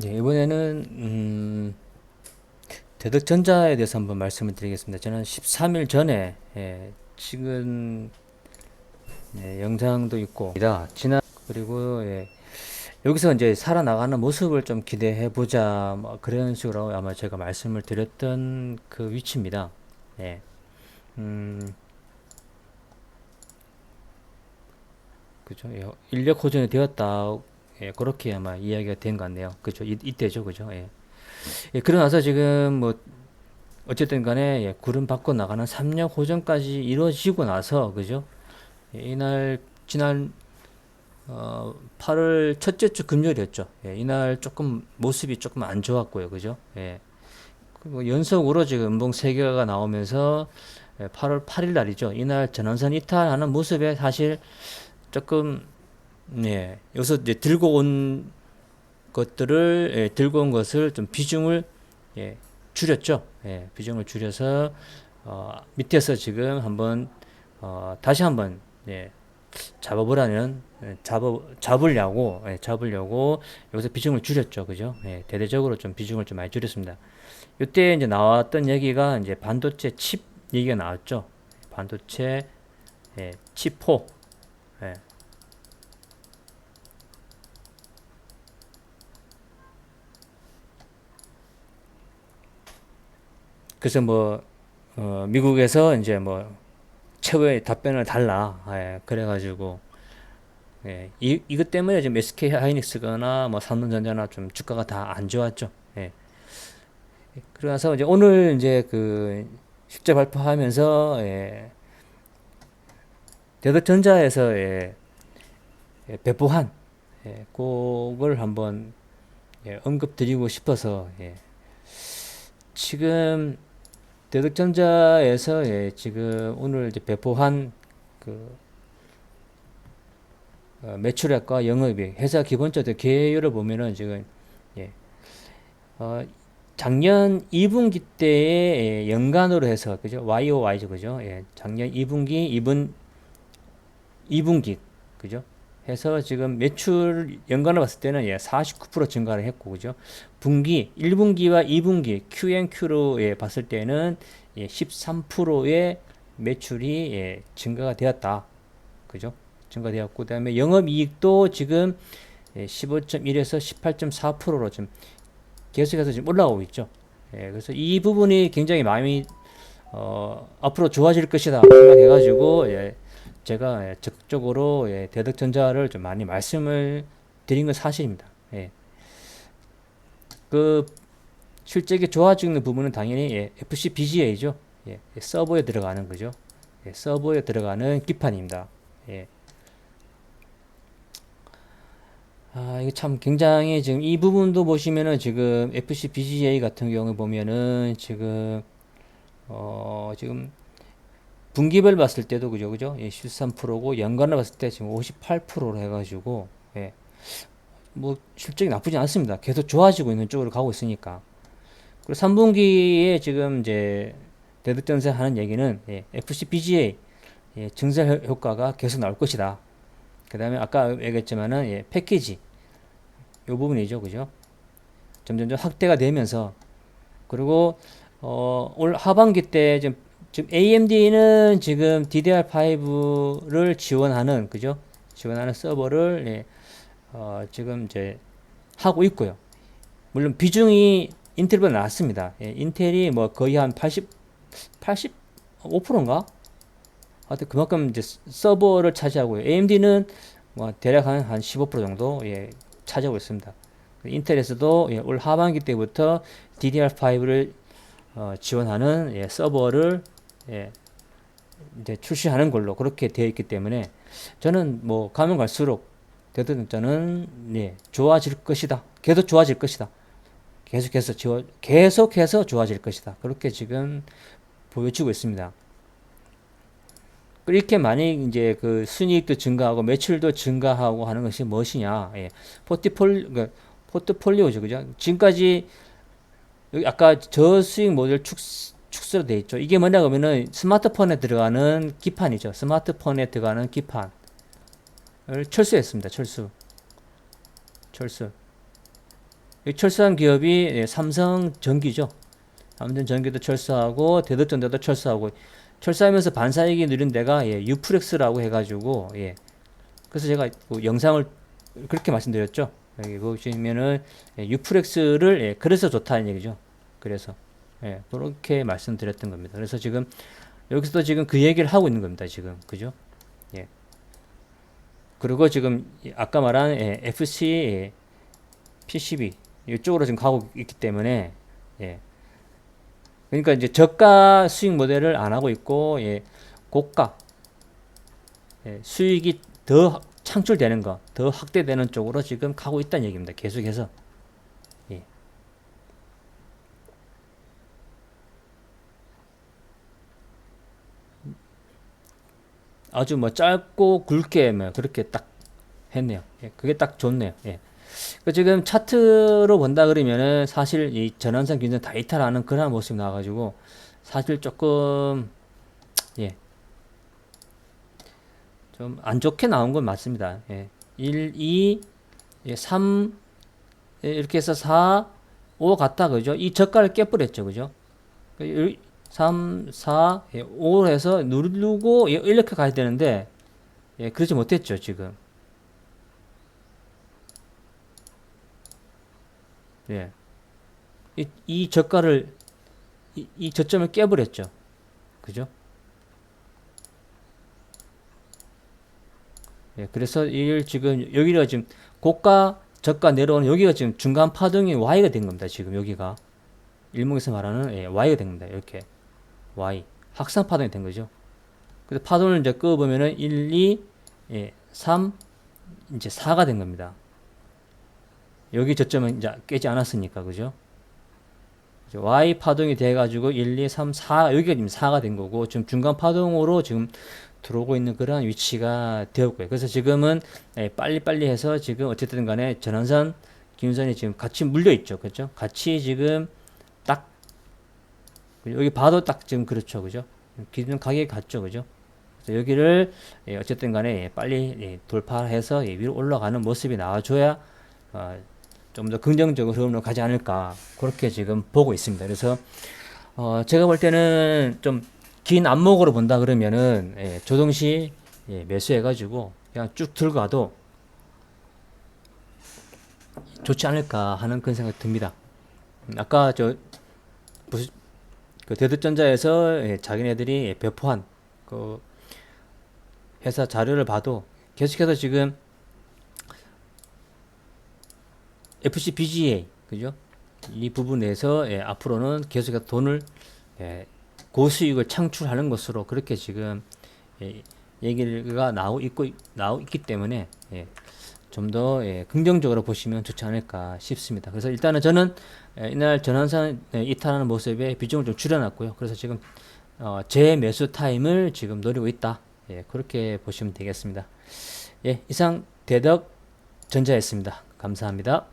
네, 이번에는 음, 대덕전자에 대해서 한번 말씀을 드리겠습니다. 저는 13일 전에 예, 찍은 예, 영상도 있고 지난 그리고 예, 여기서 이제 살아나가는 모습을 좀 기대해 보자 뭐 그런 식으로 아마 제가 말씀을 드렸던 그 위치입니다. 예. 음, 그죠? 예, 인력 호전이 되었다. 예, 그렇게 아마 이야기가 된 것 같네요. 그죠? 이, 이때죠. 그죠? 예. 예, 그러고 나서 지금 뭐 어쨌든 간에 예, 구름 받고 나가는 3력 호전까지 이루어지고 나서 그죠? 예, 이날 지난 어, 8월 첫째 주 금요일이었죠. 예, 이날 조금 모습이 조금 안 좋았고요. 그죠? 예. 그리고 연속으로 지금 음봉 3개가 나오면서 예, 8월 8일 날이죠. 이날 전원선 이탈하는 모습에 사실 조금 예, 여기서 이제 들고 온 것들을 예, 들고 온 것을 좀 비중을 예, 줄였죠. 예, 비중을 줄여서 어, 밑에서 지금 한번 어, 다시 한번 예, 잡아보라는 예, 잡아 잡으려고 예, 잡으려고 여기서 비중을 줄였죠. 그죠? 예, 대대적으로 좀 비중을 좀 많이 줄였습니다. 이때 이제 나왔던 얘기가 이제 반도체 칩 얘기가 나왔죠. 반도체 예, 칩포 예, 그래서 뭐 어, 미국에서 이제 뭐 최후의 답변을 달라. 예, 그래가지고 예, 이 이것 때문에 지금 SK 하이닉스거나 뭐 삼성전자나 좀 주가가 다 안 좋았죠. 예. 그래서 이제 오늘 이제 그 실제 발표하면서 예, 대덕전자에서 예, 예, 배포한 예, 그걸 한번 예, 언급드리고 싶어서 예. 지금 대덕전자에서 예, 지금 오늘 이제 배포한 그 어, 매출액과 영업이익, 회사 기본적인 계율을 보면은 지금 예, 어, 작년 2분기 때의 예, 연간으로 해서 그죠? YOY죠, 그죠? 예, 작년 2분기, 이번 2분기 그죠? 해서 지금 매출 연간을 봤을 때는 예, 49% 증가를 했고 그죠? 분기 1분기와 2분기 Q&Q로 예, 봤을 때는 예, 13%의 매출이 예, 증가가 되었다. 그죠? 증가되었고 그다음에 영업 이익도 지금 예, 15.1에서 18.4%로 좀 계속해서 지금 올라오고 있죠. 예, 그래서 이 부분이 굉장히 마음이 어, 앞으로 좋아질 것이다 생각해가지고 예, 제가 예, 적극적으로 예, 대덕전자를 좀 많이 말씀을 드린 건 사실입니다. 예. 그 실적이 좋아지는 부분은 당연히 예, FC BGA죠. 예, 서버에 들어가는 거죠. 예, 서버에 들어가는 기판입니다. 예. 아, 이게 참 굉장히 지금 이 부분도 보시면은 지금 FC BGA 같은 경우 보면은 지금 어, 지금 분기별 봤을 때도 그죠, 그죠? 예, 13%고 연간을 봤을 때 지금 58%로 해가지고 예, 뭐 실적이 나쁘지 않습니다. 계속 좋아지고 있는 쪽으로 가고 있으니까. 그리고 3분기에 지금 이제 대득전세 하는 얘기는 예, FCBGA 예, 증설 효- 효과가 계속 나올 것이다. 그 다음에 아까 얘기했지만은 예, 패키지 요 부분이죠, 그죠? 점점점 확대가 되면서 그리고 어, 올 하반기 때 지금, 지금 AMD는 지금 DDR5를 지원하는 그죠? 지원하는 서버를 예, 어, 지금 이제 하고 있고요. 물론 비중이 인텔보다 낮습니다. 예, 인텔이 뭐 거의 한 80, 85%인가? 하여튼 그만큼 이제 서버를 차지하고요. AMD는 뭐 대략 한, 한 15% 정도 예, 차지하고 있습니다. 인텔에서도 예, 올 하반기 때부터 DDR5를 어, 지원하는 예, 서버를 예, 이제 출시하는 걸로 그렇게 되어 있기 때문에 저는 뭐 가면 갈수록 대도전자는 예, 좋아질 것이다. 계속 좋아질 것이다. 계속해서 지워, 계속해서 좋아질 것이다. 그렇게 지금 보여지고 있습니다. 이렇게 많이 이제 그 순이익도 증가하고 매출도 증가하고 하는 것이 무엇이냐? 예. 포트폴 그 포트폴리오죠, 그죠? 지금까지 아까 저수익 모델 축 축소로 돼 있죠. 이게 뭐냐 그러면은 스마트폰에 들어가는 기판이죠. 스마트폰에 들어가는 기판을 철수했습니다. 철수. 철수. 이 철수한 기업이 예, 삼성 전기죠. 삼성 전기도 철수하고 대덕전자도 철수하고 철수하면서 반사이익이 누린 데가 예, 유프렉스라고 해가지고 예. 그래서 제가 그 영상을 그렇게 말씀드렸죠. 여기 보시면은 예, 유프렉스를 예, 그래서 좋다는 얘기죠. 그래서 예, 그렇게 말씀드렸던 겁니다. 그래서 지금 여기서도 지금 그 얘기를 하고 있는 겁니다. 지금 그죠? 예. 그리고 지금 이 아까 말한 예, FC 예, PCB 이쪽으로 지금 가고 있기 때문에 예. 그러니까 이제 저가 수익 모델을 안 하고 있고 예, 고가 예, 수익이 더 창출되는 거, 더 확대되는 쪽으로 지금 가고 있다는 얘기입니다. 계속해서 예. 아주 뭐 짧고 굵게 뭐 그렇게 딱 했네요. 예, 그게 딱 좋네요. 예. 그 지금 차트로 본다 그러면은 사실 이 전환선 균선 다 이탈하는 그런 모습이 나와가지고 사실 조금 예. 좀 안 좋게 나온 건 맞습니다. 예. 1, 2, 예, 3 예, 이렇게 해서 4, 5 갔다 그죠? 이 저가를 깨버렸죠. 그죠? 3, 4, 예, 5 해서 누르고 예, 이렇게 가야 되는데 예, 그러지 못했죠. 지금. 예. 이, 이 저가를 이, 이 저점을 깨버렸죠. 그죠? 예, 그래서 이 지금 여기가 지금 고가 저가 내려오는 여기가 지금 중간 파동이 Y가 된 겁니다. 지금 여기가 일목에서 말하는 예, Y가 된 겁니다. 이렇게 Y 확산 파동이 된 거죠. 그래서 파동을 이제 끄어 보면은 1, 2, 예, 3 이제 4가 된 겁니다. 여기 저점은 이제 깨지 않았으니까 그죠? Y 파동이 돼가지고 1, 2, 3, 4 여기가 지금 4가 된 거고 지금 중간 파동으로 지금 들어오고 있는 그런 위치가 되었고요. 그래서 지금은 예, 빨리빨리 해서 지금 어쨌든 간에 전환선, 기준선이 지금 같이 물려 있죠. 그죠? 같이 지금 딱 여기 봐도 딱 지금 그렇죠. 그죠? 기준 가격이 같죠. 그죠? 그래서 여기를 예, 어쨌든 간에 예, 빨리 예, 돌파해서 예, 위로 올라가는 모습이 나와줘야 어, 좀더 긍정적으로 흐름으로 가지 않을까 그렇게 지금 보고 있습니다. 그래서 어, 제가 볼 때는 좀 긴 안목으로 본다 그러면은 예, 조동시 예, 매수해가지고 그냥 쭉 들어가도 좋지 않을까 하는 그런 생각이 듭니다. 음, 아까 저 그 대두전자에서 예, 자기네들이 예, 배포한 그 회사 자료를 봐도 계속해서 지금 FC BGA 그죠? 이 부분에서 예, 앞으로는 계속해서 돈을 예, 고수익을 창출하는 것으로 그렇게 지금 예, 얘기가 나오고 있고 나오고 있기 때문에 예, 좀더 예, 긍정적으로 보시면 좋지 않을까 싶습니다. 그래서 일단은 저는 예, 이날 전환선 예, 이탈하는 모습에 비중을 좀 줄여놨고요. 그래서 지금 어, 제 매수 타임을 지금 노리고 있다. 예, 그렇게 보시면 되겠습니다. 예, 이상 대덕 전자였습니다. 감사합니다.